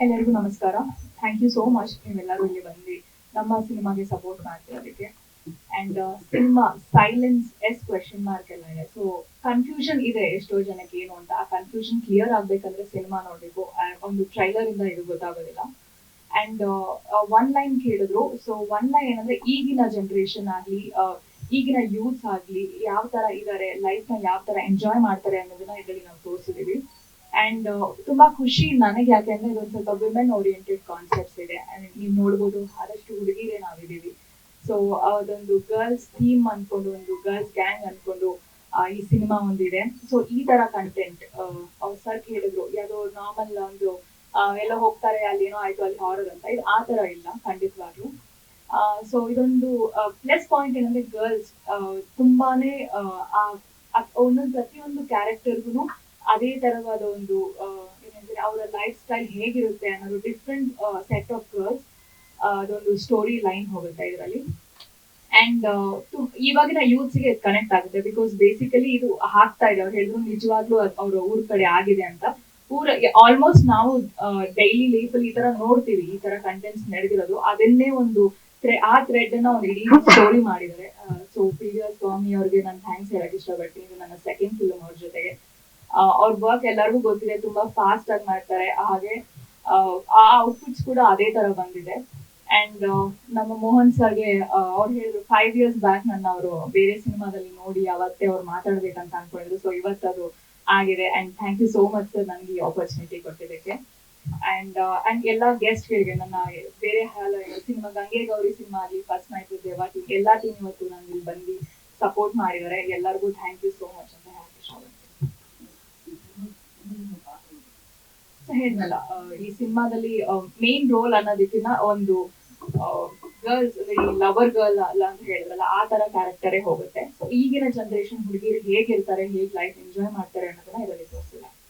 ಎಲ್ಲರಿಗೂ ನಮಸ್ಕಾರ. Thank you so much ನೀವೆಲ್ಲರೂ ಇಲ್ಲಿ ಬಂದು ನಮ್ಮ ಸಿನಿಮಾಗೆ support ಮಾಡ್ತಿರೋದಕ್ಕೆ and cinema silence is question mark ಎಲ್ಲ ಇದೆ. ಸೊ ಕನ್ಫ್ಯೂಷನ್ ಇದೆ ಎಷ್ಟೋ ಜನಕ್ಕೆ ಏನು ಅಂತ. ಆ ಕನ್ಫ್ಯೂಷನ್ ಕ್ಲಿಯರ್ ಆಗ್ಬೇಕಂದ್ರೆ ಸಿನಿಮಾ ನೋಡಬೇಕು. ಒಂದು ಟ್ರೈಲರ್ ಇಂದ ಇದು ಗೊತ್ತಾಗೋದಿಲ್ಲ. ಅಂಡ್ ಒನ್ ಲೈನ್ ಕೇಳಿದ್ರು. ಸೊ ಒನ್ ಲೈನ್ ಏನಂದ್ರೆ ಈಗಿನ ಜನರೇಷನ್ ಆಗ್ಲಿ ಆ, ಈಗಿನ ಯೂತ್ಸ್ ಆಗ್ಲಿ ಯಾವ ತರ ಇದಾರೆ ಲೈಫ್ನ ಯಾವ ತರ ಎಂಜಾಯ್ ಮಾಡ್ತಾರೆ ಅನ್ನೋದನ್ನ ಇದರಲ್ಲಿ ನಾವು ತೋರಿಸಿದೀವಿ ಅಂಡ್ ತುಂಬಾ ಖುಷಿ ನನಗೆ, ಯಾಕೆಂದ್ರೆ ಇದೊಂದು ಸ್ವಲ್ಪ ವಿಮೆನ್ ಓರಿಯೆಂಟೆಡ್ ಕಾನ್ಸೆಪ್ಟ್ಸ್ ಇದೆ. ನೀವು ನೋಡ್ಬೋದು ಬಹಳಷ್ಟು ಹುಡುಗಿರೇ ನಾವಿದೀವಿ ಸೊ ಅದೊಂದು ಗರ್ಲ್ಸ್ ಥೀಮ್ ಅನ್ಕೊಂಡು, ಒಂದು ಗರ್ಲ್ಸ್ ಗ್ಯಾಂಗ್ ಅನ್ಕೊಂಡು ಈ ಸಿನಿಮಾ ಒಂದಿದೆ. ಸೊ ಈ ತರ ಕಂಟೆಂಟ್ ಅವ್ರು ಸರ್ ಹೇಳಿದ್ರು ಯಾವ್ದೋ ನಾರ್ಮಲ್ ಒಂದು ಎಲ್ಲ ಹೋಗ್ತಾರೆ ಅಲ್ಲಿ ಏನೋ ಆಯ್ತು, ಅಲ್ಲಿ ಹಾರರ್ ಅಂತ. ಇದು ಆ ತರ ಇಲ್ಲ, ಖಂಡಿತವಾಗ್ಲು. ಸೊ ಇದೊಂದು ಪ್ಲಸ್ ಪಾಯಿಂಟ್ ಏನಂದ್ರೆ ಗರ್ಲ್ಸ್ ತುಂಬಾನೇ ಒಂದೊಂದು ಪ್ರತಿಯೊಂದು ಕ್ಯಾರೆಕ್ಟರ್ಗೂ ಅದೇ ತರವಾದ ಒಂದು ಏನಂದ್ರೆ ಅವರ ಲೈಫ್ ಸ್ಟೈಲ್ ಹೇಗಿರುತ್ತೆ ಅನ್ನೋದು ಡಿಫ್ರೆಂಟ್ ಸೆಟ್ ಆಫ್ ಗರ್ಲ್ಸ್ ಅದೊಂದು ಸ್ಟೋರಿ ಲೈನ್ ಹೋಗುತ್ತೆ ಇದರಲ್ಲಿ. ಅಂಡ್ ಇವಾಗಿನ ಯೂತ್ಸ್ಗೆ ಕನೆಕ್ಟ್ ಆಗುತ್ತೆ ಬಿಕಾಸ್ ಬೇಸಿಕಲಿ ಇದು ಹಾಕ್ತಾ ಇದೆ. ಅವ್ರು ಹೇಳಿದ್ರು ನಿಜವಾಗ್ಲೂ ಅವ್ರ ಊರ್ ಕಡೆ ಆಗಿದೆ ಅಂತ. ಊರ ಆಲ್ಮೋಸ್ಟ್ ನಾವು ಡೈಲಿ ಲೈಫ್ ಅಲ್ಲಿ ಈ ತರ ನೋಡ್ತೀವಿ, ಈ ತರ ಕಂಟೆಂಟ್ಸ್ ನಡೆದಿರೋದು. ಅದನ್ನೇ ಒಂದು ಆ ಥ್ರೆಡ್ ಅನ್ನ ಒಂದು ಇಡೀ ಸ್ಟೋರಿ ಮಾಡಿದ್ದಾರೆ. ಸೊ ಪಿ ಸ್ವಾಮಿ ಅವ್ರಿಗೆ ನಾನು ಥ್ಯಾಂಕ್ಸ್ ಹೇಳಕ್ ಇಷ್ಟಪಡ್ತೀನಿ. ನನ್ನ ಸೆಕೆಂಡ್ ಫಿಲ್ಮ್ ಅವ್ರ ಜೊತೆಗೆ. ಅವ್ರ ವರ್ಕ್ ಎಲ್ಲರಿಗೂ ಗೊತ್ತಿದೆ ತುಂಬಾ ಫಾಸ್ಟ್ ಆಗಿ ಮಾಡ್ತಾರೆ. ಹಾಗೆ ಆ, ಔಟ್ಪುಟ್ಸ್ ಕೂಡ ಅದೇ ತರ ಬಂದಿದೆ. ಅಂಡ್ ನಮ್ಮ ಮೋಹನ್ ಸರ್ಗೆ ಅವ್ರು ಹೇಳಿದ್ರು ಫೈವ್ ಇಯರ್ಸ್ ಬ್ಯಾಕ್ ನನ್ನ ಅವರು ಬೇರೆ ಸಿನಿಮಾದಲ್ಲಿ ನೋಡಿ ಅವತ್ತೇ ಅವ್ರು ಮಾತಾಡ್ಬೇಕಂತ ಅನ್ಕೊಂಡಿದ್ರು. ಸೊ ಇವತ್ತದು ಆಗಿದೆ. And thank you so much sir ನನಗೆ ಈ ಆಪರ್ಚುನಿಟಿ ಕೊಟ್ಟಿದ್ದಕ್ಕೆ. ಅಂಡ್ ಅಂಡ್ ಎಲ್ಲ ಗೆಸ್ಟ್ ಗಳಿಗೆ ನನ್ನ ಬೇರೆ ಹಾಲ ಸಿನಿಮಾ ಗಂಗೆ ಗೌರಿ ಸಿನಿಮಾ ಆಗಲಿ ಫಸ್ಟ್ ನೈಟ್ ದೇವಾ ಟೀಮ್ ಎಲ್ಲಾ ಟೀಮ್ ಇವತ್ತು ನಂಗೆ ಇಲ್ಲಿ ಬಂದು ಸಪೋರ್ಟ್ ಮಾಡಿದ್ದಾರೆ. ಎಲ್ಲರಿಗೂ ಥ್ಯಾಂಕ್ ಯು ಸೋ ಮಚ್ ಅಂತ ಹೇಳಕ್ ಇಷ್ಟಪಡ್ತೀನಿ So ಹೇಳಿದ್ನಲ್ಲ ಈ ಸಿನಿಮಾದಲ್ಲಿ ಮೇನ್ ರೋಲ್ ಅನ್ನೋದಕ್ಕಿಂತ ಒಂದು ಗರ್ಲ್ಸ್ ಲವರ್ ಗರ್ಲ್ ಅಲ್ಲ ಅಂತ ಹೇಳಿದ್ರಲ್ಲ, ಆ ತರ ಕ್ಯಾರೆಕ್ಟರೇ ಹೋಗುತ್ತೆ. ಸೊ ಈಗಿನ ಜನರೇಷನ್ ಹುಡುಗಿರು ಹೇಗಿರ್ತಾರೆ, ಹೇಗ್ ಲೈಫ್ ಎಂಜಾಯ್ ಮಾಡ್ತಾರೆ ಅನ್ನೋದನ್ನ ಇದರಲ್ಲಿ